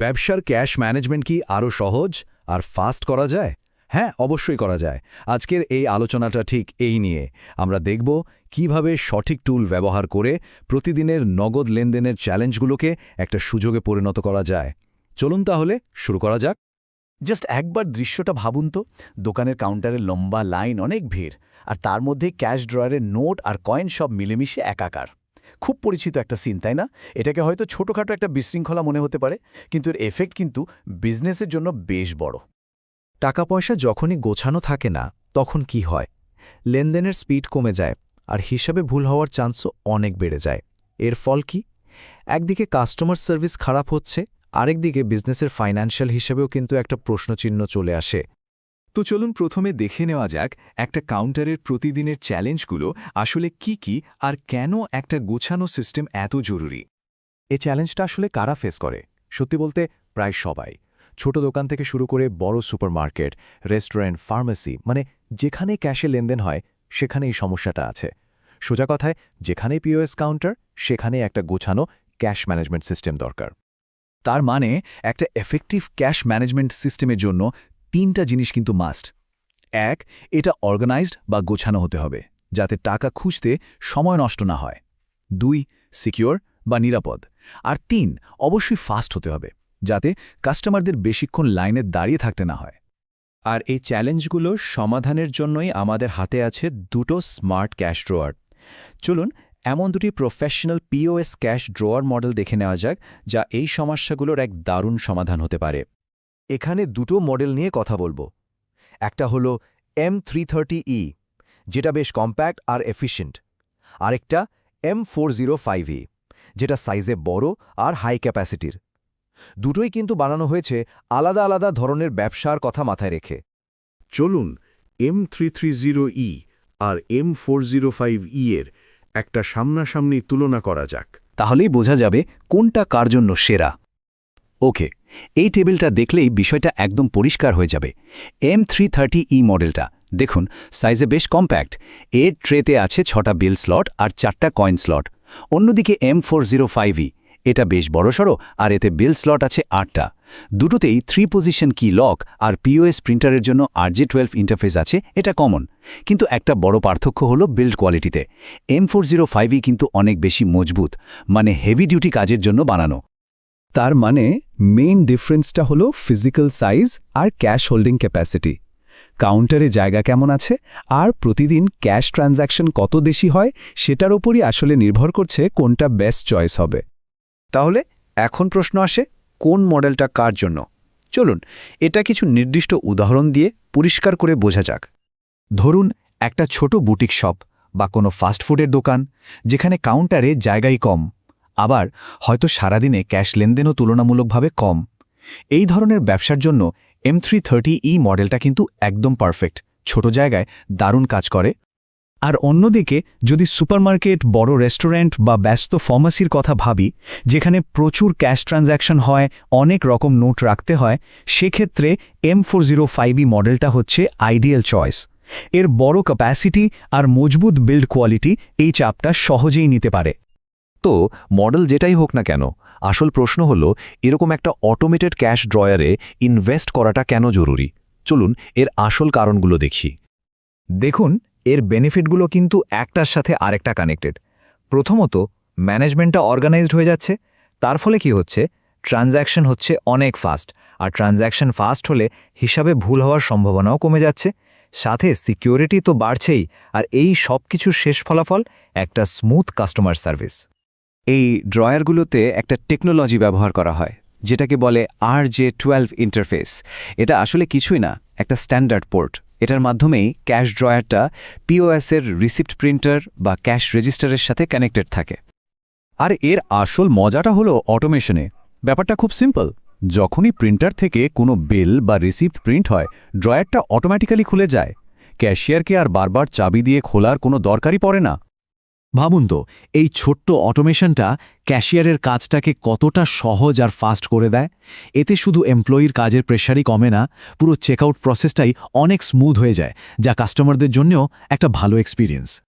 ব্যবসার cash management কি আরও সহজ আর ফাস্ট করা যায়? হ্যাঁ অবশ্যই করা যায়। আজকের এই আলোচনাটা ঠিক এই নিয়ে। আমরা দেখব কীভাবে সঠিক টুল ব্যবহার করে প্রতিদিনের নগদ লেনদেনের চ্যালেঞ্জগুলোকে একটা সুযোগে পরিণত করা যায়। চলুন তাহলে শুরু করা যাক। জাস্ট একবার দৃশ্যটা ভাবুন তো। দোকানের কাউন্টারে লম্বা লাইন অনেক ভিড়, আর তার মধ্যে ক্যাশ ড্রয়ারের নোট আর কয়েন সব মিলেমিশে একাকার। খুব পরিচিত একটা সিন তাই না? এটাকে হয়তো ছোটোখাটো একটা বিশৃঙ্খলা মনে হতে পারে, কিন্তু এর এফেক্ট কিন্তু বিজনেসের জন্য বেশ বড়। টাকা পয়সা যখনই গোছানো থাকে না, তখন কি হয়? লেনদেনের স্পিড কমে যায়, আর হিসাবে ভুল হওয়ার চান্সও অনেক বেড়ে যায়। এর ফল কি? একদিকে কাস্টমার সার্ভিস খারাপ হচ্ছে, আরেকদিকে বিজনেসের ফাইন্যান্সিয়াল হিসেবেও কিন্তু একটা প্রশ্নচিহ্ন চলে আসে। তো চলুন প্রথমে দেখে নেওয়া যাক একটা কাউন্টারের প্রতিদিনের চ্যালেঞ্জগুলো আসলে কি কি আর কেন একটা গোছানো সিস্টেম এত জরুরি। এ চ্যালেঞ্জটা আসলে কারা ফেস করে? সত্যি বলতে প্রায় সবাই। ছোট দোকান থেকে শুরু করে বড় সুপারমার্কেট, রেস্টুরেন্ট, ফার্মেসি মানে যেখানে ক্যাশে লেনদেন হয় সেখানে এই সমস্যাটা আছে। সোজা কথায় যেখানে পিওএস কাউন্টার সেখানে একটা গোছানো ক্যাশ ম্যানেজমেন্ট সিস্টেম দরকার। তার মানে একটা এফেক্টিভ ক্যাশ ম্যানেজমেন্ট সিস্টেমের জন্য তিনটা জিনিস কিন্তু মাস্ট এক, এটা অর্গানাইজড বা গোছানো হতে হবে, যাতে টাকা খুঁজতে সময় নষ্ট না হয়। দুই সিকিউর বা নিরাপদ। আর তিন, অবশ্যই ফাস্ট হতে হবে, যাতে কাস্টমারদের বেশিক্ষণ লাইনে দাঁড়িয়ে থাকতে না হয়। আর এই চ্যালেঞ্জগুলো সমাধানের জন্যই আমাদের হাতে আছে দুটো স্মার্ট ক্যাশ ড্রোয়ার চলুন, এমন দুটি professional POS cash drawer model দেখে নেওয়া যাক, যা এই সমস্যাগুলোর এক দারুণ সমাধান হতে পারে। এখানে দুটো মডেল নিয়ে কথা বলব। একটা হলো এম থ্রি ই, যেটা বেশ কম্প্যাক্ট আর এফিশিয়েন্ট। আরেকটা এম ফোর জিরো যেটা সাইজে বড় আর হাই ক্যাপাসিটির। দুটোই কিন্তু বানানো হয়েছে আলাদা আলাদা ধরনের ব্যবসার কথা মাথায় রেখে। চলুন এম থ্রি থ্রি ই আর M four zero five E এর একটা সামনাসামনি তুলনা করা যাক। তাহলেই বোঝা যাবে কোনটা কার জন্য সেরা। ওকে, এই টেবিলটা দেখলেই বিষয়টা একদম পরিষ্কার হয়ে যাবে। এম থ্রি ই মডেলটা, দেখুন, সাইজে বেশ কম্প্যাক্ট। এর ট্রেতে আছে ছটা বিল স্লট আর চারটা কয়েন স্লট। অন্যদিকে M four zero five E, এটা বেশ বড়সড় আর এতে বিল স্লট আছে আটটা। দুটোতেই থ্রি পজিশন কি লক আর পিওএস প্রিন্টারের জন্য আর জে টুয়েলভ ইন্টারফেস আছে, এটা কমন। কিন্তু একটা বড় পার্থক্য হলো বিল্ড কোয়ালিটিতে। এম ফোর জিরো ফাইভই কিন্তু অনেক বেশি মজবুত মানে হেভি ডিউটি কাজের জন্য বানানো। তার মানে মেইন ডিফারেন্সটা হলো ফিজিক্যাল সাইজ আর ক্যাশ হোল্ডিং ক্যাপাসিটি কাউন্টারে জায়গা কেমন আছে? আর প্রতিদিন ক্যাশ ট্রানজ্যাকশন কত বেশি হয়? সেটার ওপরই আসলে নির্ভর করছে কোনটা বেস্ট চয়েস হবে। তাহলে এখন প্রশ্ন আসে, কোন মডেলটা কার জন্য? চলুন, এটা কিছু নির্দিষ্ট উদাহরণ দিয়ে পরিষ্কার করে বোঝা যাক। ধরুন, একটা ছোট বুটিক শপ বা কোনো ফাস্টফুডের দোকান, যেখানে কাউন্টারে জায়গাই কম। আবার হয়তো সারাদিনে ক্যাশ লেনদেনও তুলনামূলকভাবে কম। এই ধরনের ব্যবসার জন্য এম থ্রি থার্টি ই মডেলটা কিন্তু একদম পারফেক্ট। ছোট জায়গায় দারুণ কাজ করে। আর অন্যদিকে, যদি সুপারমার্কেট, বড় রেস্টুরেন্ট বা ব্যস্ত ফার্মাসির কথা ভাবি, যেখানে প্রচুর ক্যাশ ট্রানজ্যাকশন হয়, অনেক রকম নোট রাখতে হয়, সেক্ষেত্রে এম ফোর জিরো ফাইভই মডেলটা হচ্ছে আইডিয়াল চয়েস। এর বড় ক্যাপাসিটি আর মজবুত বিল্ড কোয়ালিটি এই চাপটা সহজেই নিতে পারে। তো মডেল যেটাই হোক না কেন, আসল প্রশ্ন হলো, এরকম একটা অটোমেটেড ক্যাশ ড্রয়ারে ইনভেস্ট করাটা কেন জরুরি? চলুন এর আসল কারণগুলো দেখি। দেখুন, এর বেনিফিটগুলো কিন্তু একটার সাথে আরেকটা কানেক্টেড প্রথমত ম্যানেজমেন্টটা অর্গানাইজড হয়ে যাচ্ছে, তার ফলে কি হচ্ছে? ট্রানজ্যাকশন হচ্ছে অনেক ফাস্ট আর ট্রানজ্যাকশন ফাস্ট হলে হিসাবে ভুল হওয়ার সম্ভাবনাও কমে যাচ্ছে। সাথে সিকিউরিটি তো বাড়ছেই, আর এই সব কিছুর শেষ ফলাফল একটা স্মুথ কাস্টমার সার্ভিস এই ড্রয়ারগুলোতে একটা টেকনোলজি ব্যবহার করা হয়, যেটাকে বলে আর জে টুয়েলভ ইন্টারফেস এটা আসলে কিছুই না, একটা স্ট্যান্ডার্ড পোর্ট এটার মাধ্যমেই ক্যাশ ড্রয়ারটা পিওএসের রিসিপ্ট প্রিন্টার বা ক্যাশ রেজিস্টারের সাথে কানেক্টেড থাকে। আর এর আসল মজাটা হলো অটোমেশনে ব্যাপারটা খুব সিম্পল যখনই প্রিন্টার থেকে কোনো বিল বা রিসিপ্ট প্রিন্ট হয়, ড্রয়ারটা অটোমেটিক্যালি খুলে যায়। ক্যাশিয়ারকে আর বারবার চাবি দিয়ে খোলার কোনো দরকারই পড়ে না। ভাবুন তো, এই ছোট্ট অটোমেশনটা ক্যাশিয়ারের কাজটাকে কতটা সহজ আর ফাস্ট করে দেয়? এতে শুধু এমপ্লয়ির কাজের প্রেশারই কমে না, পুরো চেকআউট প্রসেসটাই অনেক স্মুথ হয়ে যায়, যা কাস্টমারদের জন্যও একটা ভালো এক্সপিরিয়েন্স।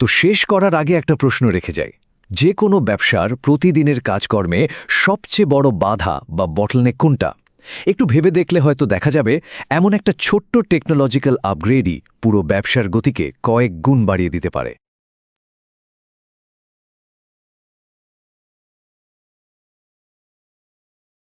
তো শেষ করার আগে একটা প্রশ্ন রেখে যাই। যে কোনো ব্যবসার প্রতিদিনের কাজকর্মে সবচেয়ে বড় বাধা বা বটলনেক কোনটা? একটু ভেবে দেখলে হয়তো দেখা যাবে, এমন একটা ছোট্ট টেকনোলজিক্যাল আপগ্রেডই পুরো ব্যবসার গতিকে কয়েক গুণ বাড়িয়ে দিতে পারে।